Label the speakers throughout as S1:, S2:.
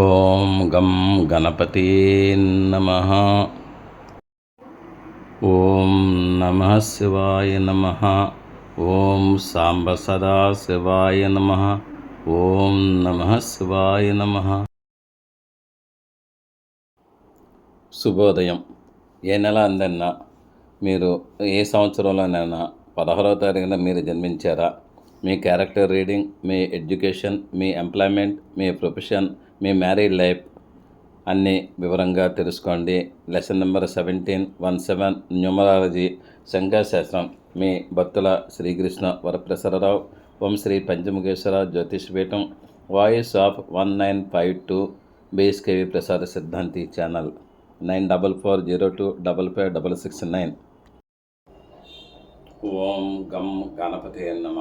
S1: ఓం గం గణపతి నమ. ఓం నమ శివాయ నమ. ఓం సాంబ సదా శివాయ నమ. ఓం నమ శివాయ నమ. శుభోదయం. ఏ నెల అందన్నా మీరు ఏ సంవత్సరంలోనైనా పదహారవ తారీఖున మీరు జన్మించారా? మీ క్యారెక్టర్ రీడింగ్ మీ ఎడ్యుకేషన్ మీ ఎంప్లాయ్మెంట్ మీ ప్రొఫెషన్ మీ మ్యారీడ్ లైఫ్ అన్నీ వివరంగా తెలుసుకోండి. Lesson number seventeen one seven numerology శంఖాశాస్త్రం మీ భక్తుల Srikrishna Varaprasadarao Om Sri Panchamukheswara Jyotish Peetham voice of one nine five two BSKV Prasada Siddhanti channel. Nine double four zero two double five double six nine. Om గం గణపతి నమ.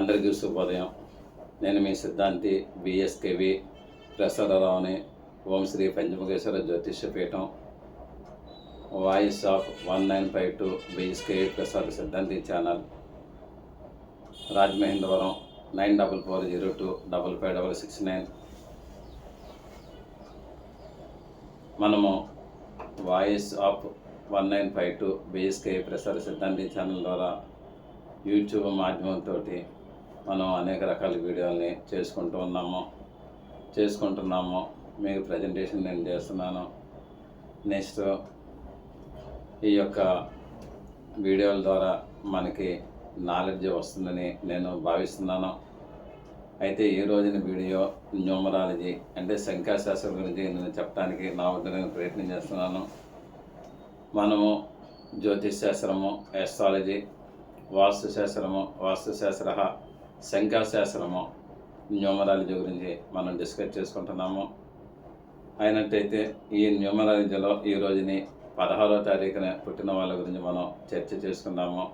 S1: అందరికీ శుభోదయం. నేను మీ Siddhanti BSKV ప్రసాదరావుని Om Sri Panchamukheshwara Jyotishya Peetham voice of one nine five two BSKV Prasad Siddhanti channel Rajamahendravaram nine double four zero two double five double six nine. మనము voice of one nine five two BSK ప్రసార Siddhanti channel ద్వారా YouTube మాధ్యమంతో మనం అనేక రకాల వీడియోల్ని చేసుకుంటూ ఉన్నాము చేసుకుంటున్నాము. మీకు ప్రజెంటేషన్ నేను చేస్తున్నాను. నెక్స్ట్ ఈ యొక్క వీడియోల ద్వారా మనకి నాలెడ్జ్ వస్తుందని నేను భావిస్తున్నాను. అయితే ఈ రోజున వీడియో న్యూమరాలజీ అంటే సంఖ్యాశాస్త్రం గురించి నేను చెప్పడానికి నా వద్ద నేను ప్రయత్నం చేస్తున్నాను. మనము జ్యోతిష్ శాస్త్రము ఎస్ట్రాలజీ వాస్తుశాస్త్రము వాస్తుశాస్త్ర శంఖాశాస్త్రము న్యూమరాలజీ గురించి మనం డిస్కస్ చేసుకుంటున్నాము. అయినట్టయితే ఈ న్యూమరాలజీలో ఈ రోజుని పదహారో తారీఖున పుట్టిన వాళ్ళ గురించి మనం చర్చ చేసుకున్నాము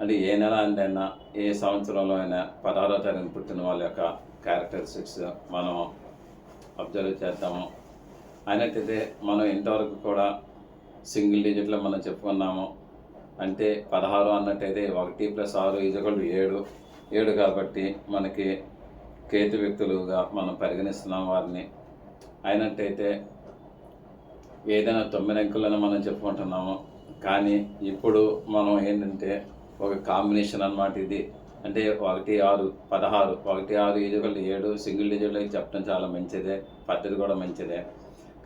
S1: అంటే ఏ నెల అయినా ఏ సంవత్సరంలో అయినా పదహారో తారీఖున పుట్టిన వాళ్ళ యొక్క క్యారెక్టరిస్టిక్స్ మనం అబ్జర్వ్ చేద్దాము. అయినట్టయితే మనం ఇంతవరకు కూడా సింగిల్ డిజిట్లో మనం చెప్పుకున్నాము. అంటే పదహారు అన్నట్టయితే ఒకటి ప్లస్ ఆరు ఈజగల్ ఏడు. ఏడు కాబట్టి మనకి కేతు వ్యక్తులుగా మనం పరిగణిస్తున్నాం వారిని. అయినట్టయితే ఏదైనా తొమ్మిది అంకులను మనం చెప్పుకుంటున్నాము. కానీ ఇప్పుడు మనం ఏంటంటే ఒక కాంబినేషన్ అన్నమాట ఇది. అంటే ఒకటి ఆరు పదహారు. ఒకటి ఆరు ఈజుకల్ ఏడు సింగిల్ డిజిట్లో చెప్పడం చాలా మంచిదే. పద్ధతి కూడా మంచిదే.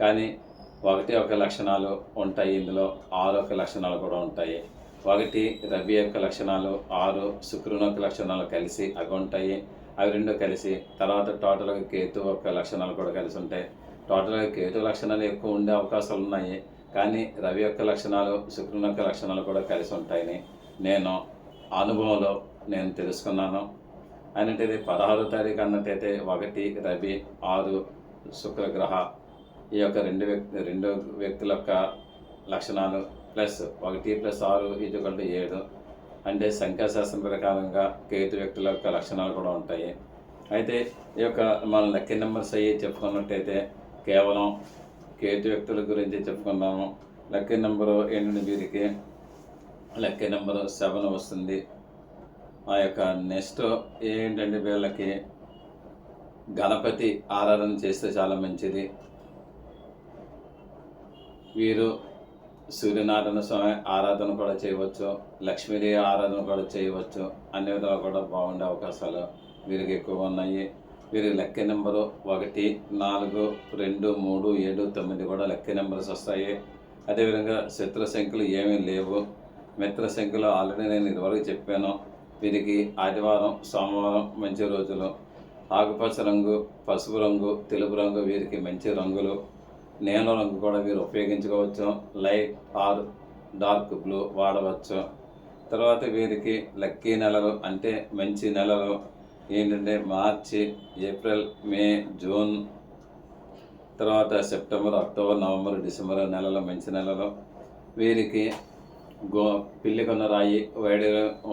S1: కానీ ఒకటి ఒక లక్షణాలు ఉంటాయి. ఇందులో ఆరు ఒక లక్షణాలు కూడా ఉంటాయి. ఒకటి రవి యొక్క లక్షణాలు ఆరు శుక్రుని యొక్క లక్షణాలు కలిసి అవి ఉంటాయి అవి రెండు కలిసి తర్వాత టోటల్గా కేతు యొక్క లక్షణాలు కూడా కలిసి ఉంటాయి. టోటల్గా కేతు లక్షణాలు ఎక్కువ ఉండే అవకాశాలు ఉన్నాయి. కానీ రవి యొక్క లక్షణాలు శుక్రుని యొక్క లక్షణాలు కూడా కలిసి ఉంటాయని నేను అనుభవంలో నేను తెలుసుకున్నాను. అయినట్టయితే పదహారో తారీఖు అన్నట్టయితే ఒకటి రవి ఆరు శుక్రగ్రహ ఈ యొక్క రెండు వ్యక్తి రెండు వ్యక్తుల యొక్క లక్షణాలు ప్లస్ ఒకటి ప్లస్ ఆరు ఇటుకంటే ఏడు. అంటే సంఖ్యాశాస్త్రం ప్రకారంగా కేతు వ్యక్తుల యొక్క లక్షణాలు కూడా ఉంటాయి. అయితే ఈ యొక్క మన లక్కీ నెంబర్స్ అయ్యి చెప్పుకున్నట్టయితే కేవలం కేతు వ్యక్తుల గురించి చెప్పుకున్నాము. లక్కీ నెంబరు ఏంటంటే వీరికి లక్కీ నెంబరు సెవెన్ వస్తుంది. ఆ యొక్క నెక్స్ట్ ఏంటంటే వీళ్ళకి గణపతి ఆరాధన చేస్తే చాలా మంచిది. వీరు సూర్యనారాయణ స్వామి ఆరాధన కూడా చేయవచ్చు లక్ష్మీదేవి ఆరాధన కూడా చేయవచ్చు. అన్ని విధాలు కూడా బాగుండే అవకాశాలు వీరికి ఎక్కువ ఉన్నాయి. వీరి లెక్క నెంబరు ఒకటి నాలుగు రెండు మూడు ఏడు తొమ్మిది కూడా లెక్క నెంబర్స్ వస్తాయి. అదేవిధంగా శత్రు సంఖ్యలు ఏమీ లేవు. మిత్ర సంఖ్యలు ఆల్రెడీ నేను ఇదివరకు చెప్పాను. వీరికి ఆదివారం సోమవారం మంచి రోజులు. ఆకుపచ్చ రంగు పసుపు రంగు తెలుపు రంగు వీరికి మంచి రంగులు. నీలం రంగు కూడా మీరు ఉపయోగించుకోవచ్చు. లైట్ ఆర్ డార్క్ బ్లూ వాడవచ్చు. తర్వాత వీరికి లక్కీ నెలలు అంటే మంచి నెలలు. ఏంటంటే మార్చి ఏప్రిల్ మే జూన్. తర్వాత సెప్టెంబర్ అక్టోబర్ నవంబర్ డిసెంబర్ నెలలో మంచి నెలలు. వీరికి గో పిల్లి కొన్న రాయి వేడి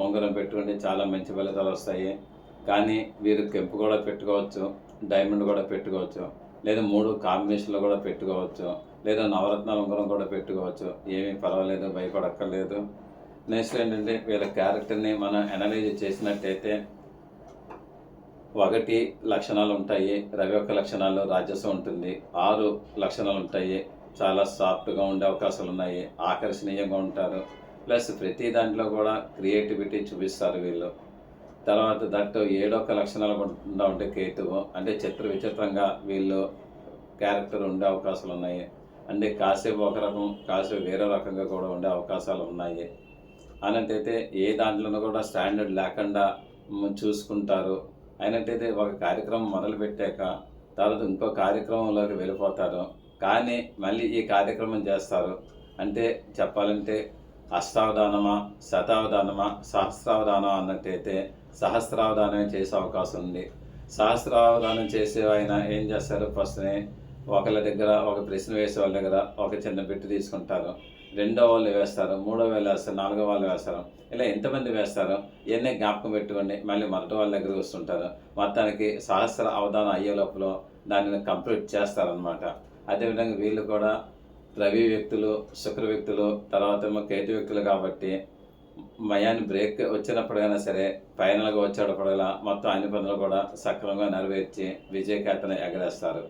S1: ఉంగరం పెట్టుకుంటే చాలా మంచి ఫలితాలు వస్తాయి. కానీ వీరు కెంపు కూడా పెట్టుకోవచ్చు డైమండ్ కూడా పెట్టుకోవచ్చు. లేదా మూడు కాంబినేషన్లో కూడా పెట్టుకోవచ్చు లేదా నవరత్నాల ఉంగరం కూడా పెట్టుకోవచ్చు. ఏమీ పర్వాలేదు భయపడక్కర్లేదు. నెక్స్ట్ ఏంటంటే వీళ్ళ క్యారెక్టర్ని మనం అనలైజ్ చేసినట్టయితే ఒకటి లక్షణాలు ఉంటాయి రవి యొక్క లక్షణాలు రాజస్వం ఉంటుంది. ఆరు లక్షణాలు ఉంటాయి చాలా సాఫ్ట్గా ఉండే అవకాశాలు ఉన్నాయి ఆకర్షణీయంగా ఉంటారు. ప్లస్ ప్రతి దాంట్లో కూడా క్రియేటివిటీ చూపిస్తారు వీళ్ళు. తర్వాత దట్టు ఏడొక్క లక్షణాలు కూడా ఉంటే కేతువు. అంటే చిత్ర విచిత్రంగా వీళ్ళు క్యారెక్టర్ ఉండే అవకాశాలు ఉన్నాయి. అంటే కాసేపు ఒక రకం కాసేపు వేరే రకంగా కూడా ఉండే అవకాశాలు ఉన్నాయి. అన్నట్టయితే ఏ దాంట్లోనూ కూడా స్టాండర్డ్ లేకుండా చూసుకుంటారు. అయినట్టయితే ఒక కార్యక్రమం మొదలు పెట్టాక తర్వాత ఇంకో కార్యక్రమంలోకి వెళ్ళిపోతారు. కానీ మళ్ళీ ఈ కార్యక్రమం చేస్తారు. అంటే చెప్పాలంటే అష్టావధానమా శతావధానమా సహస్రావధానమా అన్నట్టయితే సహస్రావధానం చేసే అవకాశం ఉంది. సహస్రావధానం చేసే ఆయన ఏం చేస్తారు ఫస్ట్నే ఒకళ్ళ దగ్గర ఒక ప్రశ్న వేసే వాళ్ళ దగ్గర ఒక చిన్న బిట్టు తీసుకుంటారు. రెండో వాళ్ళు వేస్తారు మూడో వాళ్ళు వేస్తారు నాలుగో వాళ్ళు వేస్తారు. ఇలా ఎంతమంది వేస్తారు? ఇవన్నీ జ్ఞాపకం పెట్టుకోండి. మళ్ళీ మొదటి వాళ్ళ దగ్గర వస్తుంటారు. మొత్తానికి సహస్ర అవధానం అయ్యే లోపల దానిని కంప్లీట్ చేస్తారనమాట అదేవిధంగా వీళ్ళు కూడా రవి వ్యక్తులు శుక్ర వ్యక్తులు తర్వాత కేతు వ్యక్తులు కాబట్టి మయాన్ని బ్రేక్ వచ్చినప్పుడైనా సరే ఫైనల్గా వచ్చేటప్పుడల్లా మొత్తం అన్ని పనులు కూడా సక్రమంగా నెరవేర్చి విజయకేతన ఎగరేస్తారు.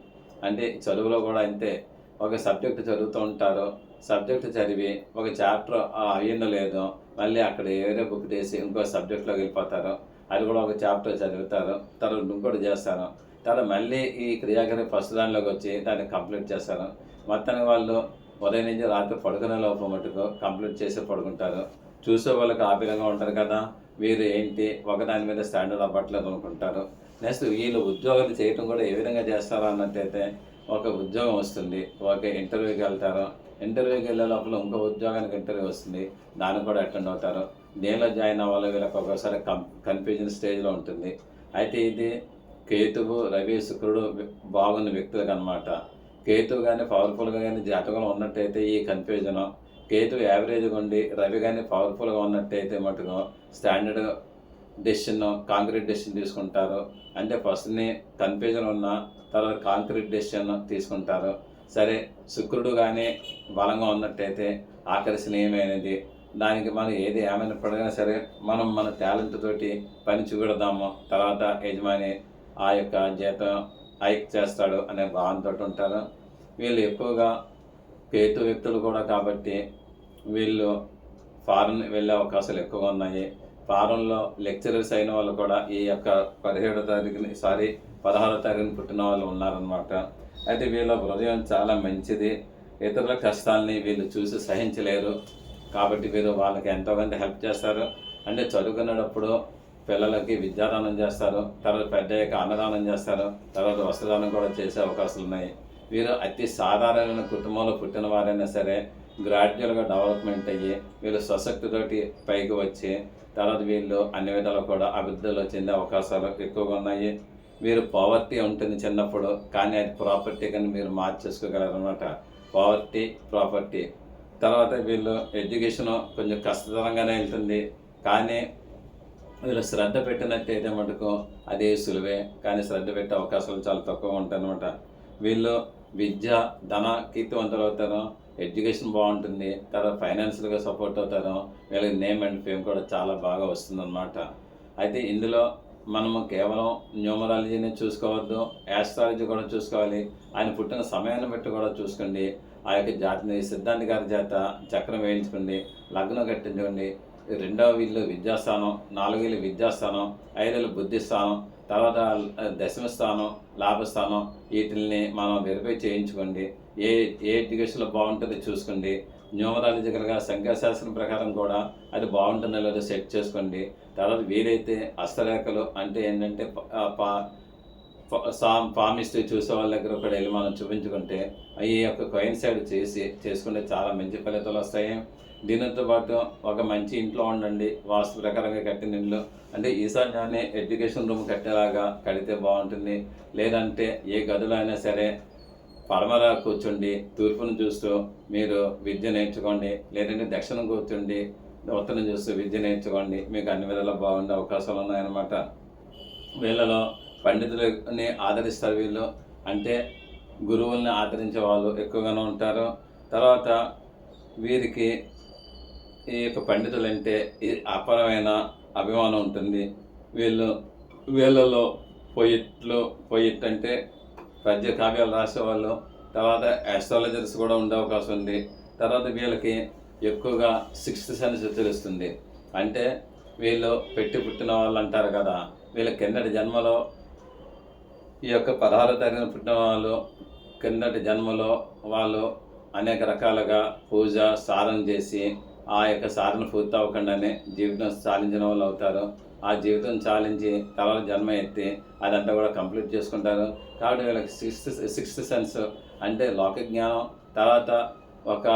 S1: అంటే చదువులో కూడా అంతే. ఒక సబ్జెక్ట్ చదువుతూ ఉంటారు. సబ్జెక్ట్ చదివి ఒక చాప్టర్ అయ్యిందో లేదో మళ్ళీ అక్కడ ఏదో బుక్ తీసి ఇంకో సబ్జెక్ట్లోకి వెళ్ళిపోతారు. అది కూడా ఒక చాప్టర్ చదువుతారు. తర్వాత ఇంకోటి చేస్తారు. తర్వాత మళ్ళీ ఈ క్రియాకరి ఫస్ట్ దానిలోకి వచ్చి దాన్ని కంప్లీట్ చేస్తారు. మొత్తానికి వాళ్ళు ఉదయం నుంచి రాత్రి పడుకునే లోపం మటుకు కంప్లీట్ చేసి పడుకుంటారు. చూసే వాళ్ళకి ఆపిలంగా ఉంటారు కదా. వీరు ఏంటి? ఒకదాని మీద స్టాండర్డ్ అవ్వట్లేదు అనుకుంటారు. నెక్స్ట్ వీళ్ళు ఉద్యోగాలు చేయటం కూడా ఏ విధంగా చేస్తారో అన్నట్టయితే ఒక ఉద్యోగం వస్తుంది. ఒక ఇంటర్వ్యూకి వెళ్తారు. ఇంటర్వ్యూకి వెళ్ళే లోపల ఇంకో ఉద్యోగానికి ఇంటర్వ్యూ వస్తుంది. దానికి కూడా అటెండ్ అవుతారు. దేనిలో జాయిన్ అవ్వాలో వీళ్ళకి ఒకసారి కం కన్ఫ్యూజన్ స్టేజ్లో ఉంటుంది. అయితే ఇది కేతువు రవి శుక్రుడు బాగున్న వ్యక్తులకు అనమాట కేతు కానీ పవర్ఫుల్గా కానీ జాతకంలో ఉన్నట్టయితే ఈ కన్ఫ్యూజన్ కేతు యావరేజ్గా ఉండి రవి కానీ పవర్ఫుల్గా ఉన్నట్టయితే మటుకు స్టాండర్డ్ డెసిషన్ కాంక్రీట్ డెసిషన్ తీసుకుంటారు. అంటే ఫస్ట్ని కన్ఫ్యూజన్ ఉన్న తర్వాత కాంక్రీట్ డెసిషన్ తీసుకుంటారు. సరే శుక్రుడు కానీ బలంగా ఉన్నట్టయితే ఆకర్షణీయమైనది దానికి మనం ఏది ఏమైనప్పటికైనా సరే మనం మన టాలెంట్ తోటి పని చూపెడదాము. తర్వాత యజమాని ఆ యొక్క జీతం హైక్ చేస్తాడు అనే భావంతో ఉంటారు. వీళ్ళు ఎక్కువగా కేతు వ్యక్తులు కూడా కాబట్టి వీళ్ళు ఫారెన్ వెళ్ళే అవకాశాలు ఎక్కువగా ఉన్నాయి. ఫారెన్లో లెక్చరర్స్ అయిన వాళ్ళు కూడా ఈ యొక్క పదిహేడో తారీఖుని సారీ పదహారో తారీఖుని పుట్టిన వాళ్ళు ఉన్నారనమాట అయితే వీళ్ళ హృదయం చాలా మంచిది. ఇతరుల కష్టాలని వీళ్ళు చూసి సహించలేరు. కాబట్టి వీరు వాళ్ళకి ఎంతో హెల్ప్ చేస్తారు. అంటే చదువుకునేటప్పుడు పిల్లలకి విద్యాదానం చేస్తారు తర్వాత పెద్ద అన్నదానం చేస్తారు తర్వాత వస్త్రదానం కూడా చేసే అవకాశాలు ఉన్నాయి. వీరు అతి సాధారణమైన కుటుంబంలో పుట్టిన వారైనా సరే గ్రాడ్యువల్గా డెవలప్మెంట్ అయ్యి వీళ్ళు స్వశక్తితోటి పైకి వచ్చి తర్వాత వీళ్ళు అన్ని విధాలు కూడా అభివృద్ధిలో చెందే అవకాశాలు ఎక్కువగా ఉన్నాయి. వీరు పావర్టీ ఉంటుంది చిన్నప్పుడు కానీ అది ప్రాపర్టీ కానీ మీరు మార్చేసుకోగలరు అనమాట పావర్టీ ప్రాపర్టీ తర్వాత వీళ్ళు ఎడ్యుకేషన్ కొంచెం కష్టతరంగానే వెళ్తుంది కానీ వీళ్ళు శ్రద్ధ పెట్టినట్టయితే మటుకు అదే సులువే కానీ శ్రద్ధ పెట్టే అవకాశాలు చాలా తక్కువ ఉంటాయన్నమాట. వీళ్ళు విద్య ధన కీర్తివంతులు అవుతారు ఎడ్యుకేషన్ బాగుంటుంది తర్వాత ఫైనాన్షియల్గా సపోర్ట్ అవుతారు వీళ్ళకి నేమ్ అండ్ ఫేమ్ కూడా చాలా బాగా వస్తుందన్నమాట. అయితే ఇందులో మనము కేవలం న్యూమరాలజీని చూసుకోవద్దు యాస్ట్రాలజీ కూడా చూసుకోవాలి ఆయన పుట్టిన సమయాన్ని బట్టి కూడా చూసుకోండి ఆ యొక్క జాతిని సిద్ధాంతి గారి చేత చక్రం వేయించుకోండి లగ్నం కట్టించుకోండి రెండవ వీళ్ళు విద్యాస్థానం నాలుగు విద్యాస్థానం ఐదేళ్ళు బుద్ధిస్థానం తర్వాత దశమస్థానం లాభస్థానం వీటిల్ని మనం వెరిఫై చేయించుకోండి. ఏ ఏ ఎడ్యుకేషన్లో బాగుంటుందో చూసుకోండి. న్యూమరాలజికల్గా సంఖ్యాశాస్త్రం ప్రకారం కూడా అది బాగుంటుందో లేదో సెట్ చేసుకోండి. తర్వాత వీలైతే హస్తరేఖలు అంటే ఏంటంటే పా- సా- చూసే వాళ్ళ దగ్గర కూడా వెళ్ళి మనం చూపించుకుంటే ఈ యొక్క కోయిన్సైడ్ చేసి చేసుకుంటే చాలా మంచి ఫలితాలు వస్తాయి. దీనితో పాటు ఒక మంచి ఇంట్లో ఉండండి వాస్తు ప్రకారంగా కట్టిన ఇల్లు అంటే ఈశాన్యాన్ని ఎడ్యుకేషన్ రూమ్ కట్టేలాగా కడితే బాగుంటుంది. లేదంటే ఏ గదులు అయినా సరే పడమర కూర్చోండి తూర్పును చూస్తూ మీరు విద్య నేర్చుకోండి లేదంటే దక్షిణం కూర్చోండి ఉత్తరం చూస్తూ విద్య నేర్చుకోండి. మీకు అన్ని విధాలా బాగుండే అవకాశాలు ఉన్నాయన్నమాట. వీళ్ళలో పండితులని ఆదరిస్తారు వీళ్ళు. అంటే గురువుల్ని ఆదరించే వాళ్ళు ఎక్కువగానే ఉంటారు. తర్వాత వీరికి ఈ యొక్క పండితులు అంటే అపరమైన అపారమైన అభిమానం ఉంటుంది. వీళ్ళు వీళ్ళలో పొయిట్లు పొయిట్ అంటే పద్య కావ్యాలు రాసేవాళ్ళు. తర్వాత ఆస్ట్రాలజర్స్ కూడా ఉండే అవకాశం ఉంది. తర్వాత వీళ్ళకి ఎక్కువగా సిక్స్త్ సెన్స్ తెలుస్తుంది. అంటే వీళ్ళు పెట్టి పుట్టిన వాళ్ళు అంటారు కదా వీళ్ళ కిందటి జన్మలో ఈ యొక్క పదహారో తరగతి పుట్టిన వాళ్ళు కిందటి జన్మలో వాళ్ళు అనేక రకాలుగా పూజ సాధన చేసి ఆ యొక్క సాధన పూర్తి అవ్వకుండానే జీవితం సాధించిన వాళ్ళు అవుతారు. ఆ జీవితం చాలించి తర్వాత జన్మ ఎత్తి అదంతా కూడా కంప్లీట్ చేసుకుంటారు. కాబట్టి వీళ్ళకి సిక్స్త్ సిక్స్త్ సెన్స్ అంటే లోక జ్ఞానం తర్వాత ఒక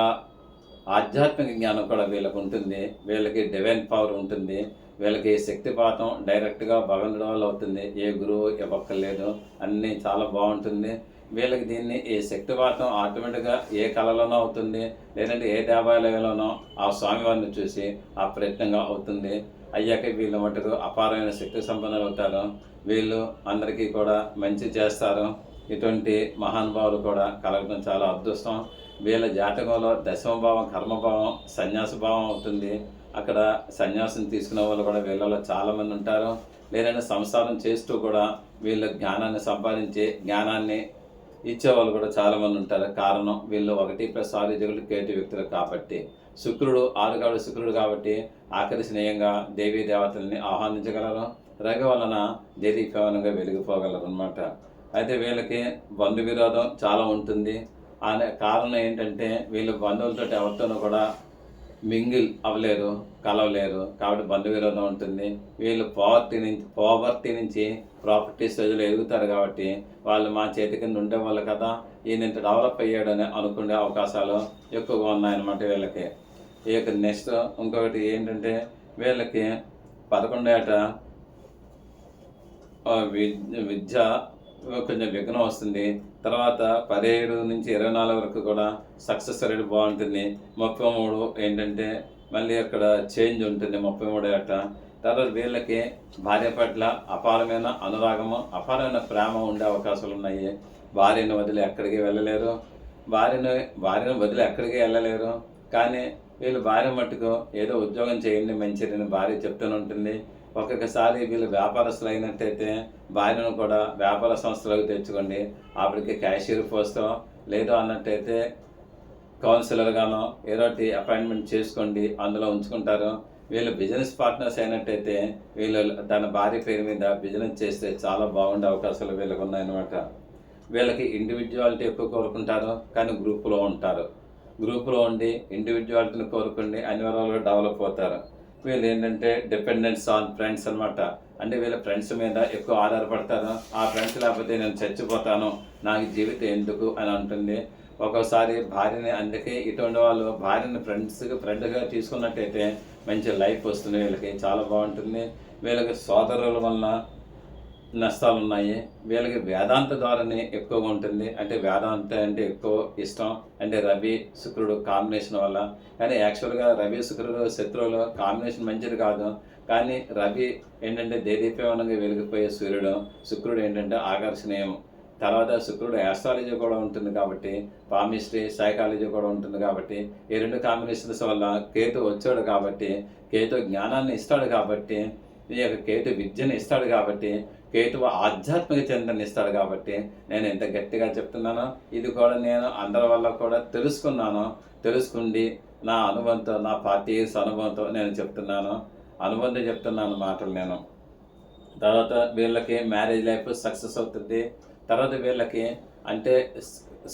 S1: ఆధ్యాత్మిక జ్ఞానం కూడా వీళ్ళకు ఉంటుంది. వీళ్ళకి డివైన్ పవర్ ఉంటుంది. వీళ్ళకి శక్తిపాతం డైరెక్ట్గా భగవంతుడి వల్ల అవుతుంది. ఏ గురువు ఇవ్వక్కర్లేదు అన్నీ చాలా బాగుంటుంది. వీళ్ళకి దీన్ని ఈ శక్తివాతం ఆటోమేటిక్గా ఏ కళలోనో అవుతుంది లేదంటే ఏ దేవాలయంలోనో ఆ స్వామివారిని చూసి ఆ ప్రయత్నంగా అవుతుంది. అయ్యాక వీళ్ళ మటుకు అపారమైన శక్తి సంపన్నులు అవుతారు. వీళ్ళు అందరికీ కూడా మంచి చేస్తారు. ఇటువంటి మహానుభావులు కూడా కలగడం చాలా అదృష్టం. వీళ్ళ జాతకంలో దశమభావం కర్మభావం సన్యాస భావం అవుతుంది. అక్కడ సన్యాసం తీసుకునే వాళ్ళు కూడా వీళ్ళలో చాలామంది ఉంటారు. లేదంటే సంసారం చేస్తూ కూడా వీళ్ళు జ్ఞానాన్ని సంపాదించి జ్ఞానాన్ని ఇచ్చేవాళ్ళు కూడా చాలామంది ఉంటారు. కారణం వీళ్ళు ఒకటి ప్లస్ ఆరు దిగులు కేటు వ్యక్తులు కాబట్టి శుక్రుడు ఆరు కాబట్టి శుక్రుడు కాబట్టి ఆకర్షణీయంగా దేవీ దేవతల్ని ఆహ్వానించగలరు. రగ వలన దేదీప్యమానంగా వెలిగిపోగలరు అనమాట అయితే వీళ్ళకి బంధు విరోధం చాలా ఉంటుంది. అనే కారణం ఏంటంటే వీళ్ళు బంధువులతో ఎవరితోనూ కూడా మింగిల్ అవ్వలేరు కలవలేరు. కాబట్టి బంధు విరోధం ఉంటుంది. వీళ్ళు పోవర్టీ నుంచి పోవర్టీ నుంచి ప్రాపర్టీ ప్రజలు ఎదుగుతారు కాబట్టి వాళ్ళు మా చేతి కింద ఉండేవాళ్ళు కదా ఈయన ఇంత డెవలప్ అయ్యాడని అనుకునే అవకాశాలు ఎక్కువగా ఉన్నాయన్నమాట వీళ్ళకి. ఇక నెక్స్ట్ ఇంకొకటి ఏంటంటే వీళ్ళకి పదకొండేట ఏట విద్య విద్య కొంచెం విఘ్నం వస్తుంది. తర్వాత పదిహేడు నుంచి ఇరవై నాలుగు వరకు కూడా సక్సెస్ రేట్ బాగుంటుంది. ముప్పై మూడు ఏంటంటే మళ్ళీ అక్కడ చేంజ్ ఉంటుంది ముప్పై మూడు ఏట తర్వాత వీళ్ళకి భార్య పట్ల అపారమైన అనురాగము అపారమైన ప్రేమ ఉండే అవకాశాలు ఉన్నాయి భార్యను వదిలి ఎక్కడికి వెళ్ళలేరు. భార్యను భార్యను వదిలి ఎక్కడికి వెళ్ళలేరు. కానీ వీళ్ళు భార్య మట్టుకు ఏదో ఉద్యోగం చేయండి మంచిదని భార్య చెప్తూనే ఉంటుంది. ఒక్కొక్కసారి వీళ్ళు వ్యాపారస్తులు అయినట్టయితే భార్యను కూడా వ్యాపార సంస్థలకు తెచ్చుకోండి. ఆవిడకి క్యాషియర్ పోస్తో లేదో అన్నట్టయితే కౌన్సిలర్గానో ఏదో ఏదోటి అపాయింట్మెంట్ చేసుకోండి. అందులో ఉంచుకుంటారు. వీళ్ళు బిజినెస్ పార్ట్నర్స్ అయినట్టయితే వీళ్ళు తన భార్య పేరు మీద బిజినెస్ చేస్తే చాలా బాగుండే అవకాశాలు వీళ్ళకి ఉన్నాయన్నమాట. వీళ్ళకి ఇండివిజువాలిటీ ఎక్కువ కోరుకుంటారు కానీ గ్రూపులో ఉంటారు. గ్రూపులో ఉండి ఇండివిజువాలిటీని కోరుకుండి అన్ని వరాలుగా డెవలప్ అవుతారు. వీళ్ళు ఏంటంటే డిపెండెన్స్ ఆన్ ఫ్రెండ్స్ అన్నమాట. అంటే వీళ్ళ ఫ్రెండ్స్ మీద ఎక్కువ ఆధారపడతారు. ఆ ఫ్రెండ్స్ లేకపోతే నేను చచ్చిపోతాను నాకు జీవితం ఎందుకు అని అంటుంది. ఒక్కోసారి భార్యని అందుకే ఇటువంటి వాళ్ళు భార్యని ఫ్రెండ్స్ ఫ్రెండ్గా తీసుకున్నట్టయితే మంచి లైఫ్ వస్తుంది. వీళ్ళకి చాలా బాగుంటుంది. వీళ్ళకి సోదరుల వలన నష్టాలు ఉన్నాయి వీళ్ళకి వేదాంత ద్వారానే ఎక్కువగా ఉంటుంది. అంటే వేదాంత అంటే ఎక్కువ ఇష్టం. అంటే రవి శుక్రుడు కాంబినేషన్ వల్ల. కానీ యాక్చువల్గా రవి శుక్రుడు శత్రువులు కాంబినేషన్ మంచిది కాదు. కానీ రవి ఏంటంటే దేదీప్యమానంగా వెలిగిపోయే సూర్యుడు. శుక్రుడు ఏంటంటే ఆకర్షణీయం. తర్వాత శుక్రుడు యాస్ట్రాలజీ కూడా ఉంటుంది కాబట్టి పామిస్ట్రీ సైకాలజీ కూడా ఉంటుంది కాబట్టి ఈ రెండు కాంబినేషన్స్ వల్ల కేతు వచ్చాడు కాబట్టి కేతు జ్ఞానాన్ని ఇస్తాడు కాబట్టి ఈ యొక్క కేతు విద్యను ఇస్తాడు కాబట్టి కేతువు ఆధ్యాత్మిక చింతన ఇస్తాడు కాబట్టి నేను ఎంత గట్టిగా చెప్తున్నానో ఇది కూడా నేను అందరి వల్ల కూడా తెలుసుకున్నాను. తెలుసుకుండి నా అనుభవంతో నా పార్టీ అనుభవంతో నేను చెప్తున్నాను. అనుబంధం చెప్తున్నాను మాటలు నేను. తర్వాత వీళ్ళకి మ్యారేజ్ లైఫ్ సక్సెస్ అవుతుంది. తర్వాత వీళ్ళకి అంటే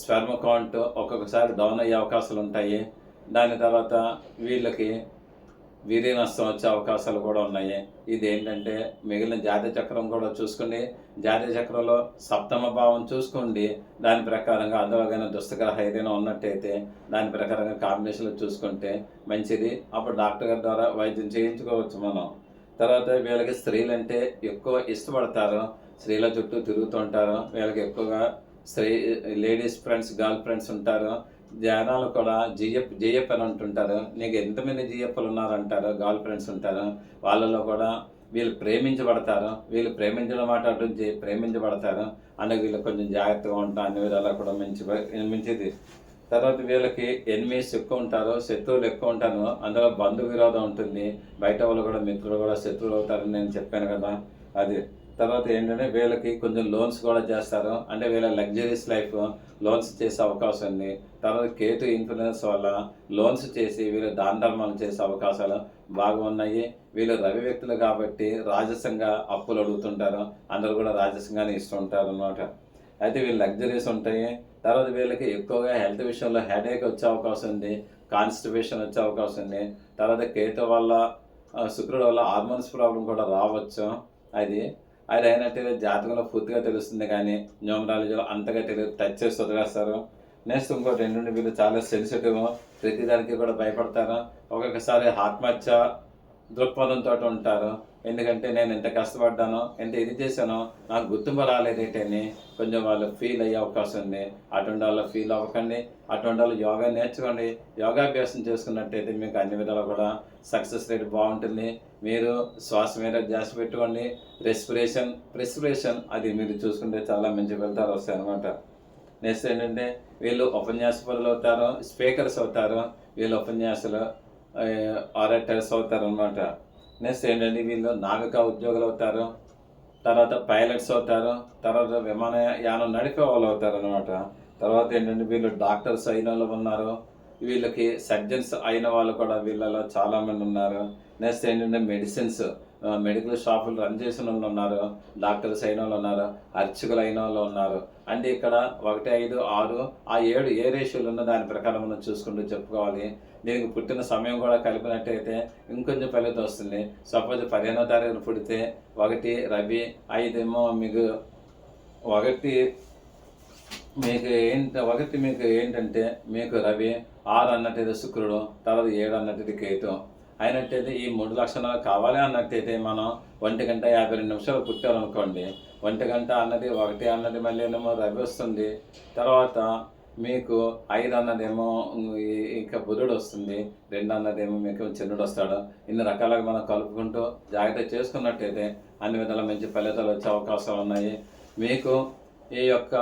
S1: స్పెర్మ్ కౌంట్ ఒక్కొక్కసారి డౌన్ అయ్యే అవకాశాలు ఉంటాయి. దాని తర్వాత వీళ్ళకి వీర్య నష్టం వచ్చే అవకాశాలు కూడా ఉన్నాయి. ఇది ఏంటంటే మిగిలిన జాతీయ చక్రం కూడా చూసుకోండి. జాతీయ చక్రంలో సప్తమ భావం చూసుకోండి. దాని ప్రకారంగా అందులోగానే దుస్తగ్రహ ఏదైనా ఉన్నట్టయితే దాని ప్రకారంగా కాంబినేషన్లో చూసుకుంటే మంచిది. అప్పుడు డాక్టర్ గారి ద్వారా వైద్యం చేయించుకోవచ్చు మనం. తర్వాత వీళ్ళకి స్త్రీలు అంటే ఎక్కువ ఇష్టపడతారు. స్త్రీల చుట్టూ తిరుగుతుంటారు వీళ్ళకి ఎక్కువగా స్త్రీ లేడీస్ ఫ్రెండ్స్ గర్ల్ ఫ్రెండ్స్ ఉంటారు. జనాలు కూడా జిఎఫ్ జిఎఫ్ అని అంటుంటారు. నీకు ఎంతమంది జిఎఫ్లు ఉన్నారంటారు? గర్ల్ ఫ్రెండ్స్ ఉంటారు. వాళ్ళలో కూడా వీళ్ళు ప్రేమించబడతారు. వీళ్ళు ప్రేమించడం మాట అటుంచి ప్రేమించబడతారు. అందుకు వీళ్ళు కొంచెం జాగ్రత్తగా ఉంటారు అన్ని విధాలా కూడా మంచి మంచిది. తర్వాత వీళ్ళకి ఎనిమిస్ ఎక్కువ ఉంటారు. శత్రువులు ఎక్కువ ఉంటారు. అందులో బంధు విరోధం ఉంటుంది. బయట వాళ్ళు కూడా మిత్రులు కూడా శత్రువులు అవుతారని నేను చెప్పాను కదా. అది. తర్వాత ఏంటంటే వీళ్ళకి కొంచెం లోన్స్ కూడా చేస్తారు. అంటే వీళ్ళ లగ్జరీస్ లైఫ్ లోన్స్ చేసే అవకాశం ఉంది. తర్వాత కేతు ఇన్ఫ్లుయెన్స్ వల్ల లోన్స్ చేసి వీళ్ళు దాన ధర్మాలు చేసే అవకాశాలు బాగా ఉన్నాయి. వీళ్ళు రవి వ్యక్తులు కాబట్టి రాజసంగా అప్పులు అడుగుతుంటారు. అందరూ కూడా రాజసంగానే ఇస్తుంటారు అనమాట అయితే వీళ్ళు లగ్జరీస్ ఉంటాయి. తర్వాత వీళ్ళకి ఎక్కువగా హెల్త్ విషయంలో హెడేక్ వచ్చే అవకాశం ఉంది. కాన్స్టిపేషన్ వచ్చే అవకాశం ఉంది. తర్వాత కేతు వల్ల శుక్రుడు వల్ల హార్మోన్స్ ప్రాబ్లం కూడా రావచ్చు. అది అది అయినట్టు జాతకంలో పూర్తిగా తెలుస్తుంది కానీ న్యూమరాలజీలో అంతగా తెలియదు. టచ్ చేసి వదిలేస్తారు. నెక్స్ట్ ఇంకోటి ఏంటంటే వీళ్ళు చాలా సెన్సిటివ్ ప్రతిదానికి కూడా భయపడతారు. ఒక్కొక్కసారి ఆత్మహత్య దృక్పథంతో ఉంటారు. ఎందుకంటే నేను ఎంత కష్టపడ్డానో ఎంత ఇది చేశానో నాకు గుర్తింపు రాలేదేటని కొంచెం వాళ్ళు ఫీల్ అయ్యే అవకాశం ఉంది. అటువంటి వాళ్ళు ఫీల్ అవ్వకండి. అటువంటి వాళ్ళు యోగా నేర్చుకోండి. యోగాభ్యాసం చేసుకున్నట్టయితే మీకు అన్ని విధాలు కూడా సక్సెస్ రేట్ బాగుంటుంది. మీరు శ్వాస మీద ధ్యాస పెట్టుకోండి. రెస్పిరేషన్ ప్రెస్పిరేషన్ అది మీరు చూసుకుంటే చాలా మంచి ఫలితాలు వస్తాయి అనమాట నెక్స్ట్ ఏంటంటే వీళ్ళు ఉపన్యాసకులు అవుతారు స్పీకర్స్ అవుతారు. వీళ్ళు ఉపన్యాసాలు ఆరేటర్స్ అవుతారు అనమాట నెక్స్ట్ ఏంటంటే వీళ్ళు నావికా ఉద్యోగులు అవుతారు. తర్వాత పైలట్స్ అవుతారు. తర్వాత విమానయానం నడిపే వాళ్ళు అవుతారు అనమాట తర్వాత ఏంటంటే వీళ్ళు డాక్టర్స్ అయిన వాళ్ళు ఉన్నారు. వీళ్ళకి సర్జన్స్ అయిన వాళ్ళు కూడా వీళ్ళలో చాలా మంది ఉన్నారు. నెక్స్ట్ ఏంటంటే మెడిసిన్స్ మెడికల్ షాపులు రన్ చేసిన వాళ్ళు ఉన్నారు. డాక్టర్స్ అయిన వాళ్ళు ఉన్నారు. అర్చకులు అయిన వాళ్ళు ఉన్నారు. అంటే ఇక్కడ ఒకటి ఐదు ఆరు ఆ ఏడు ఏ రేషియోలు ఉన్న దాని ప్రకారం మనం చూసుకుంటూ చెప్పుకోవాలి. దీనికి పుట్టిన సమయం కూడా కలిపినట్టయితే ఇంకొంచెం ఫలితం వస్తుంది. సపోజ్ పదిహేనో తారీఖున పుడితే ఒకటి రవి ఐదేమో మీకు ఒకటి మీకు ఏంటి ఒకటి మీకు ఏంటంటే మీకు రవి ఆరు అన్నట్టయితే శుక్రుడు తర్వాత ఏడు అన్నట్టయితే కేతు. అయినట్టయితే ఈ మూడు లక్షణాలు కావాలి అన్నట్టయితే మనం ఒంటి గంట యాభై రెండు నిమిషాలు పుట్టారనుకోండి ఒంటి గంట అన్నది ఒకటి అన్నది మళ్ళీ ఏమో రవి వస్తుంది. తర్వాత మీకు ఐదు అన్నదేమో ఇంకా బుధుడు వస్తుంది రెండు అన్నదేమో మీకు చంద్రుడు వస్తాడు. ఇన్ని రకాలుగా మనం కలుపుకుంటూ జాగ్రత్త చేసుకున్నట్టయితే అన్ని విధాల మంచి ఫలితాలు వచ్చే అవకాశాలు ఉన్నాయి. మీకు ఈ యొక్క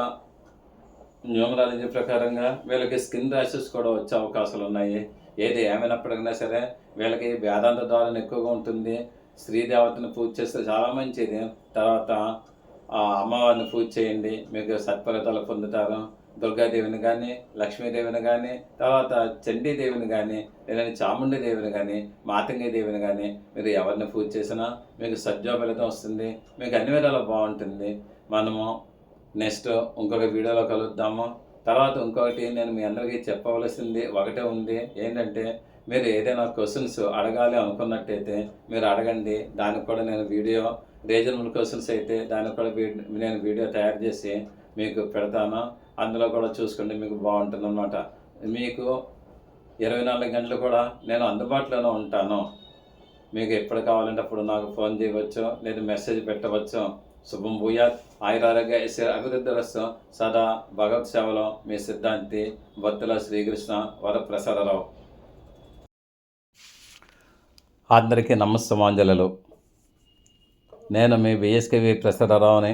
S1: న్యూమరాలజీ ప్రకారంగా వీళ్ళకి స్కిన్ ర్యాషెస్ కూడా వచ్చే అవకాశాలు ఉన్నాయి. ఏది ఏమైనప్పటికైనా సరే వీళ్ళకి వేదాంత ద్వారా ఎక్కువగా ఉంటుంది. స్త్రీ దేవతను పూజ చేస్తే చాలా మంచిది. తర్వాత అమ్మవారిని పూజ చేయండి. మీకు సత్ఫలితాలు పొందుతారు. దుర్గాదేవిని కానీ లక్ష్మీదేవిని కానీ తర్వాత చండీదేవిని కానీ లేదంటే చాముండి దేవిని కానీ మాతంగి దేవిని కానీ మీరు ఎవరిని పూజ చేసినా మీకు సజ్జో ఫలితం వస్తుంది. మీకు అన్ని విధాలు బాగుంటుంది. మనము నెక్స్ట్ ఇంకొక వీడియోలో కలుద్దాము. తర్వాత ఇంకొకటి నేను మీ అందరికీ చెప్పవలసింది ఒకటే ఉంది. ఏంటంటే మీరు ఏదైనా క్వశ్చన్స్ అడగాలి అనుకున్నట్టయితే మీరు అడగండి. దానికి కూడా నేను వీడియో రీజనబుల్ క్వశ్చన్స్ అయితే దానికి కూడా నేను వీడియో తయారు చేసి మీకు పెడతాను. అందులో కూడా చూసుకుంటే మీకు బాగుంటుంది అనమాట మీకు ఇరవై నాలుగు గంటలు కూడా నేను అందుబాటులోనే ఉంటాను. మీకు ఎప్పుడు కావాలంటే అప్పుడు నాకు ఫోన్ చేయవచ్చు లేదా మెసేజ్ పెట్టవచ్చు. శుభం భూయాత్. ఆయురారోగ్య అభివృద్ధి రసం సదా భగవత్ సేవలో మీ సిద్ధాంతి భక్తుల శ్రీకృష్ణ వరప్రసాదరావు. అందరికీ నమస్తమాంజలు నేను మీ విఎస్కేవి ప్రసాదరావుని.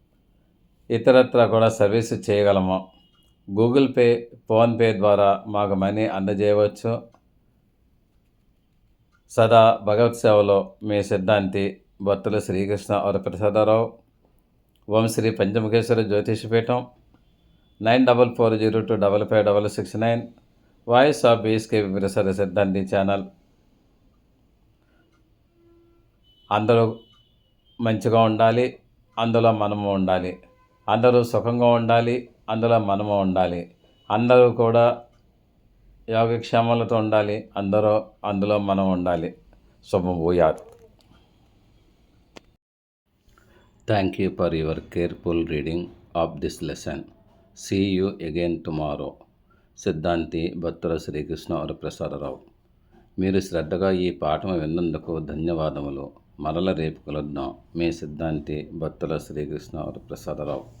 S1: ఇతరత్ర కూడా సర్వీస్ చేయగలము. గూగుల్ పే ఫోన్పే ద్వారా మాకు మనీ అందజేయవచ్చు. సదా భగవత్ సేవలో మీ సిద్ధాంతి భక్తులు శ్రీకృష్ణ వరప్రసాదరావు ఓం Sri Panchamukheshwara Jyotishapeetham nine double four zero two double five double six nine. Voice of BSK విరసర Siddhanti channel. అందరూ మంచిగా ఉండాలి. అందులో మనము ఉండాలి. అందరూ సుఖంగా ఉండాలి అందులో మనము ఉండాలి. అందరూ కూడా యోగక్షేమాలతో ఉండాలి అందరూ అందులో మనం ఉండాలి. శుభభూయాత్ thank you for your careful reading of this lesson see you again tomorrow Siddhanti భక్తుల శ్రీకృష్ణ వరప్రసాదరావు మీరు శ్రద్ధగా ఈ పాఠం విన్నందుకు ధన్యవాదములు. మరల రేపు కలుద్దాం. మీ సిద్ధాంతి భక్తుల శ్రీకృష్ణ ప్రసాదరావు